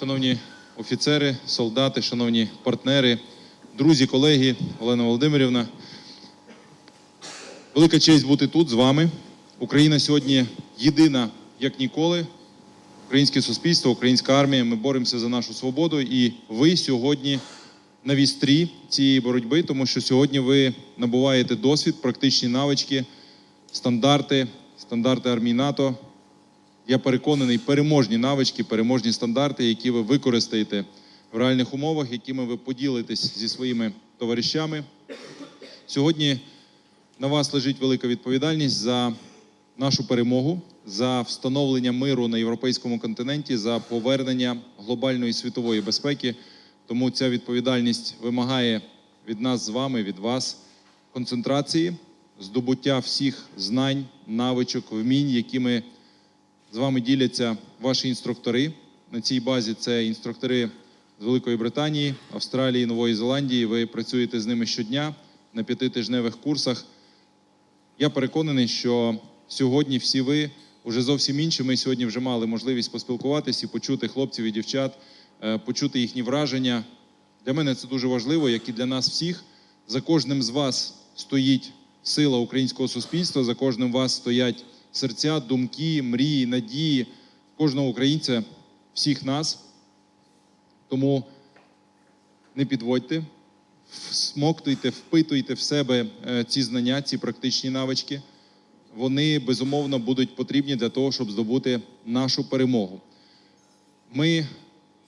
шановні офіцери, солдати, шановні партнери, друзі, колеги, Олена Володимирівна. Велика честь бути тут з вами. Україна сьогодні єдина, як ніколи. Українське суспільство, українська армія. Ми боремося за нашу свободу. І ви сьогодні на вістрі цієї боротьби, тому що сьогодні ви набуваєте досвід, практичні навички, стандарти, стандарти армії НАТО. Я переконаний, переможні навички, переможні стандарти, які ви використаєте в реальних умовах, якими ви поділитесь зі своїми товаришами. Сьогодні на вас лежить велика відповідальність за нашу перемогу, за встановлення миру на європейському континенті, за повернення глобальної світової безпеки. Тому ця відповідальність вимагає від нас з вами, від вас концентрації, здобуття всіх знань, навичок, вмінь, якими з вами діляться ваші інструктори. На цій базі це інструктори з Великої Британії, Австралії, Нової Зеландії. Ви працюєте з ними щодня на п'ятитижневих курсах. Я переконаний, що сьогодні всі ви вже зовсім інші. Ми сьогодні вже мали можливість поспілкуватися і почути хлопців і дівчат, е, почути їхні враження. Для мене це дуже важливо, як і для нас всіх. За кожним з вас стоїть сила українського суспільства, за кожним з вас стоять серця, думки, мрії, надії кожного українця, всіх нас. Тому не підводьте, всмоктуйте, впитуйте в себе е, ці знання, ці практичні навички. Вони безумовно будуть потрібні для того, щоб здобути нашу перемогу. Ми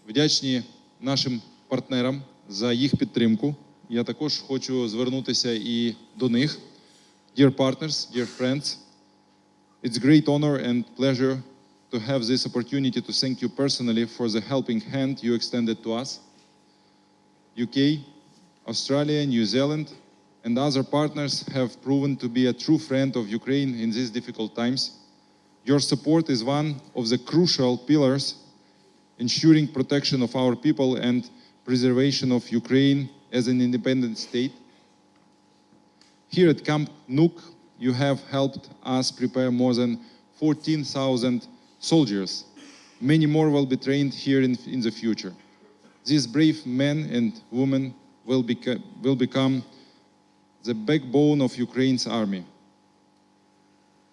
вдячні нашим партнерам за їх підтримку. Я також хочу звернутися і до них. Dear partners, dear friends, it's a great honor and pleasure to have this opportunity to thank you personally for the helping hand you extended to us. UK, Australia, New Zealand, and other partners have proven to be a true friend of Ukraine in these difficult times. Your support is one of the crucial pillars ensuring protection of our people and preservation of Ukraine as an independent state. Here at Camp Nook, you have helped us prepare more than 14,000 soldiers. Many more will be trained here in, in the future. These brave men and women will, beca- will become the backbone of Ukraine's army.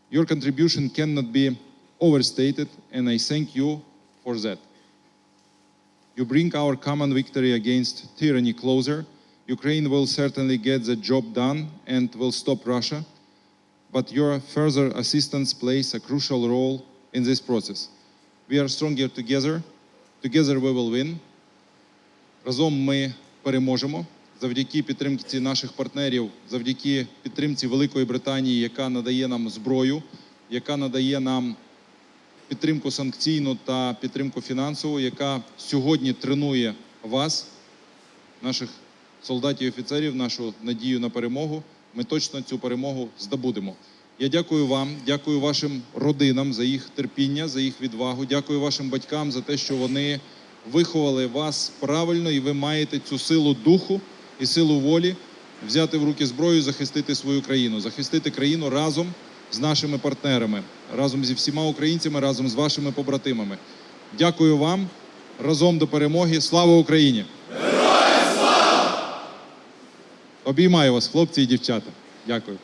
Your contribution cannot be overstated, and I thank you for that. You bring our common victory against tyranny closer. Ukraine will certainly get the job done and will stop Russia, but your further assistance plays a crucial role in this process. We are stronger together. Together we will win. Разом ми переможемо завдяки підтримці наших партнерів, завдяки підтримці Великої Британії, яка надає нам зброю, яка надає нам підтримку санкційну та підтримку фінансову, яка сьогодні тренує вас, наших солдатів і офіцерів, нашу надію на перемогу. Ми точно цю перемогу здобудемо. Я дякую вам, дякую вашим родинам за їх терпіння, за їх відвагу. Дякую вашим батькам за те, що вони виховали вас правильно, і ви маєте цю силу духу і силу волі взяти в руки зброю, захистити свою країну, захистити країну разом з нашими партнерами, разом зі всіма українцями, разом з вашими побратимами. Дякую вам. Разом до перемоги. Слава Україні! Героям слава! Обіймаю вас, хлопці і дівчата. Дякую.